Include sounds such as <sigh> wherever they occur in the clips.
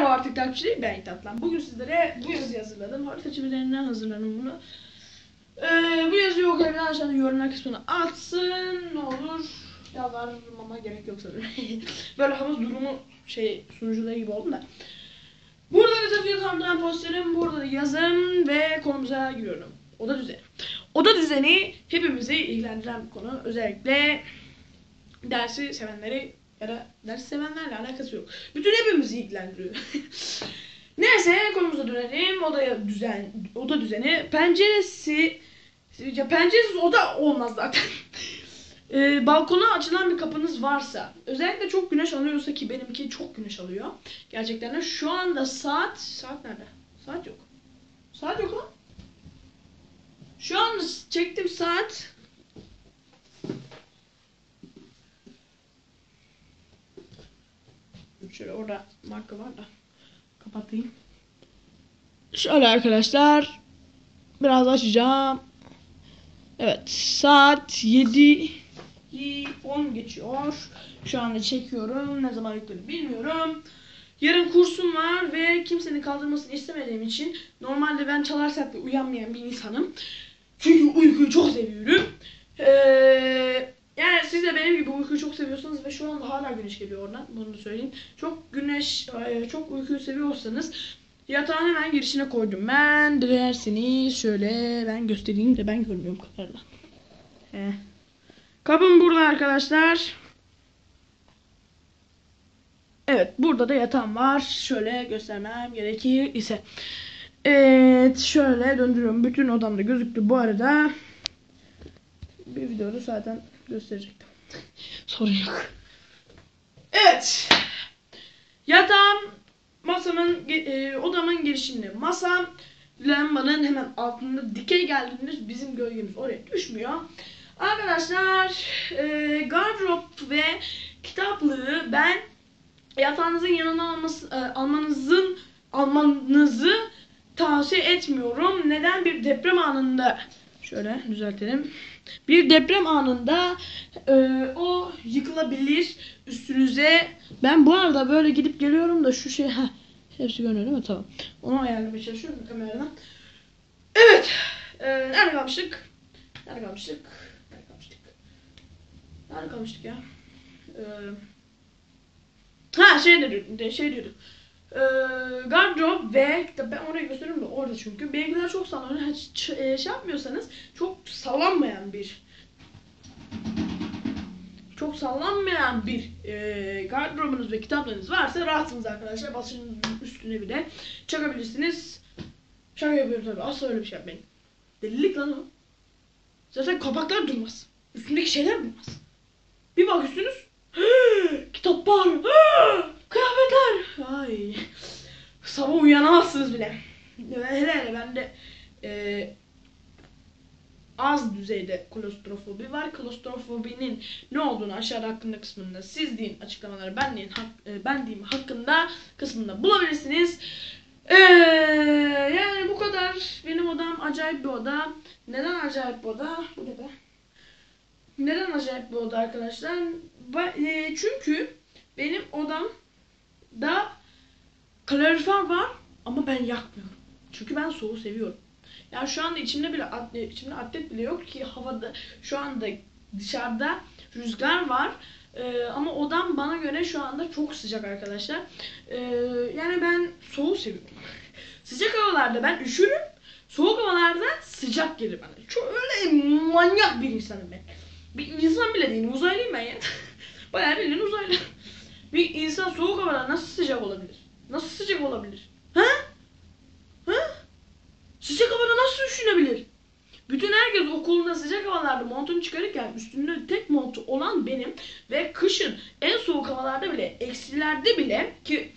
Merhaba artık takipçilerim ben Tatlan. Bugün sizlere bu yazıyı hazırladım. Harita çivilerinden hazırladım bunu. Ee, bu yazıyı okuyan aşağıda yorumlar kısmına atsın. Ne olur yalvarmama gerek yok sanırım. <laughs> Böyle havuz durumu şey sunucuları gibi oldu da. Burada da tabii tanıtılan posterim, burada da yazım ve konumuza giriyorum. Oda düzeni. Oda düzeni hepimizi ilgilendiren bir konu. Özellikle dersi sevenleri ya da ders sevenlerle alakası yok. Bütün hepimizi ilgilendiriyor. <laughs> Neyse konumuza dönelim. Odaya düzen, oda düzeni. Penceresi ya penceresiz oda olmaz zaten. <laughs> Ee, balkona açılan bir kapınız varsa, özellikle çok güneş alıyorsa ki benimki çok güneş alıyor. Gerçekten de şu anda saat saat nerede? Saat yok. Saat yok lan. Şu anda çektim saat Şöyle orada marka var da kapatayım. Şöyle arkadaşlar biraz açacağım. Evet saat 7 10 geçiyor. Şu anda çekiyorum. Ne zaman yükledim bilmiyorum. Yarın kursum var ve kimsenin kaldırmasını istemediğim için normalde ben çalar saatte uyanmayan bir insanım. Çünkü uykuyu çok seviyorum. Eee yani siz de benim gibi uykuyu çok seviyorsanız ve şu anda hala güneş geliyor oradan. Bunu da söyleyeyim. Çok güneş, çok uykuyu seviyorsanız yatağın hemen girişine koydum. Ben dilerseniz şöyle ben göstereyim de ben görmüyorum kadarla. He. Kapım burada arkadaşlar. Evet burada da yatağım var. Şöyle göstermem gerekir ise. Evet şöyle döndürüyorum. Bütün odamda gözüktü bu arada. Bir videoda zaten gösterecektim. Sorun yok. Evet. Yatağım masamın e, odamın girişinde masam lambanın hemen altında dikey geldiğinde bizim gölgemiz oraya düşmüyor. Arkadaşlar e, gardırop ve kitaplığı ben yatağınızın yanına alması, e, almanızın almanızı tavsiye etmiyorum. Neden bir deprem anında şöyle düzeltelim. Bir deprem anında e, o yıkılabilir üstünüze. Ben bu arada böyle gidip geliyorum da şu şey ha hepsi görünüyor değil mi? Tamam. Onu ayarlamaya çalışıyorum kameradan. Evet. E, nerede kalmıştık? Nerede kalmıştık? Nerede kalmıştık? Nerede kalmıştık ya? E, ha şey diyorduk. Şey diyorduk. E, gardırop ve kitap ben orayı gösteriyorum da orada çünkü benimkiler çok sallanıyor. E, şey yapmıyorsanız çok sallanmayan bir çok sallanmayan bir e, gardırobunuz ve kitaplarınız varsa rahatsınız arkadaşlar. Basının üstüne bile çakabilirsiniz. Şaka yapıyorum tabii. Asla öyle bir şey yapmayın. Delilik lan o. Zaten kapaklar durmaz. Üstündeki şeyler durmaz. Bir bakıyorsunuz. <gasps> Kitaplar. <gasps> Kıyafetler. Ay. Sabah uyanamazsınız bile. Hele hele bende e, az düzeyde klostrofobi var. Klostrofobinin ne olduğunu aşağıda hakkında kısmında siz deyin açıklamaları ben deyin, hak, e, ben diyeyim hakkında kısmında bulabilirsiniz. Ee, yani bu kadar. Benim odam acayip bir oda. Neden acayip bir oda? Bu ne be? Neden acayip bir oda arkadaşlar? Ba- e, çünkü benim odamda kalorifer var ama ben yakmıyorum. Çünkü ben soğuğu seviyorum. Yani şu anda içimde bile içimde atlet bile yok ki havada şu anda dışarıda rüzgar var. Ee, ama odam bana göre şu anda çok sıcak arkadaşlar. Ee, yani ben soğuğu seviyorum. <laughs> sıcak havalarda ben üşürüm. Soğuk havalarda sıcak gelir bana. Çok öyle manyak bir insanım ben. Bir insan bile değilim. Uzaylıyım ben ya. <laughs> Bayağı bildiğin uzaylı. Bir insan soğuk havada nasıl sıcak olabilir? Nasıl sıcak olabilir? Ha? Ha? Sıcak havada nasıl üşünebilir? Bütün herkes okulda sıcak havalarda montunu çıkarırken üstünde tek montu olan benim ve kışın en soğuk havalarda bile eksilerde bile ki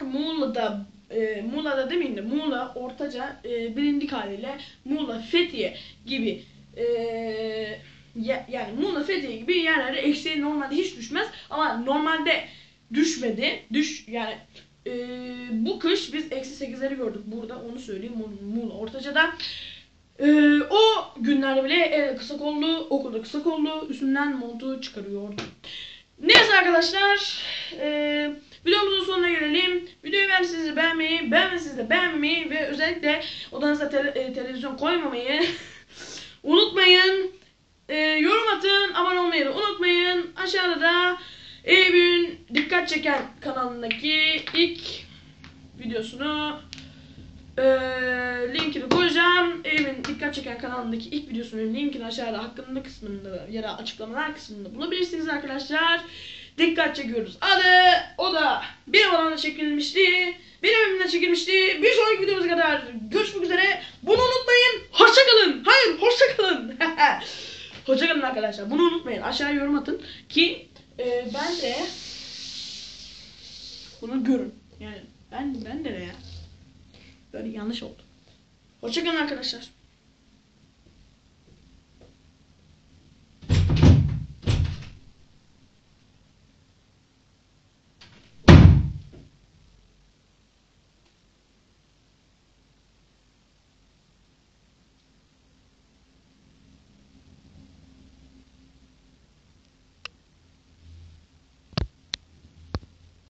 Muğla'da e, Muğla'da demeyeyim de Muğla Ortaca e, bilindik haliyle Muğla Fethiye gibi e, ya, yani Muğla Fethiye gibi yerlerde eksiğe normalde hiç düşmez ama normalde düşmedi. Düş yani e, bu kış biz eksi 8'leri gördük burada onu söyleyeyim Muğla Ortaca'da. E, o günlerde bile e, kısa kollu okulda kısa kollu üstünden montu çıkarıyordu. Neyse arkadaşlar e, videomuzun sonuna gelelim. Videoyu beğendiyseniz beğenmeyi, beğenmediyseniz de beğenmeyi ve özellikle odanıza tele- e, televizyon koymamayı <laughs> unutmayın. E, yorum atın, abone olmayı da unutmayın. Aşağıda da Eyüp'ün dikkat çeken kanalındaki ilk videosunu e, linkini koyacağım. Eyüp'ün dikkat çeken kanalındaki ilk videosunun linkini aşağıda hakkında kısmında ya da açıklamalar kısmında bulabilirsiniz arkadaşlar. Dikkat çekiyoruz. Adı o da benim alanda çekilmişti. Benim evimde çekilmişti. Bir sonraki videomuza kadar görüşmek üzere. Bunu unutmayın. Hoşçakalın. Hayır hoşçakalın. <laughs> hoşçakalın arkadaşlar. Bunu unutmayın. Aşağıya yorum atın ki e, ben de bunu görün. Yani ben ben de ya. Böyle yanlış oldu. Hoşçakalın arkadaşlar.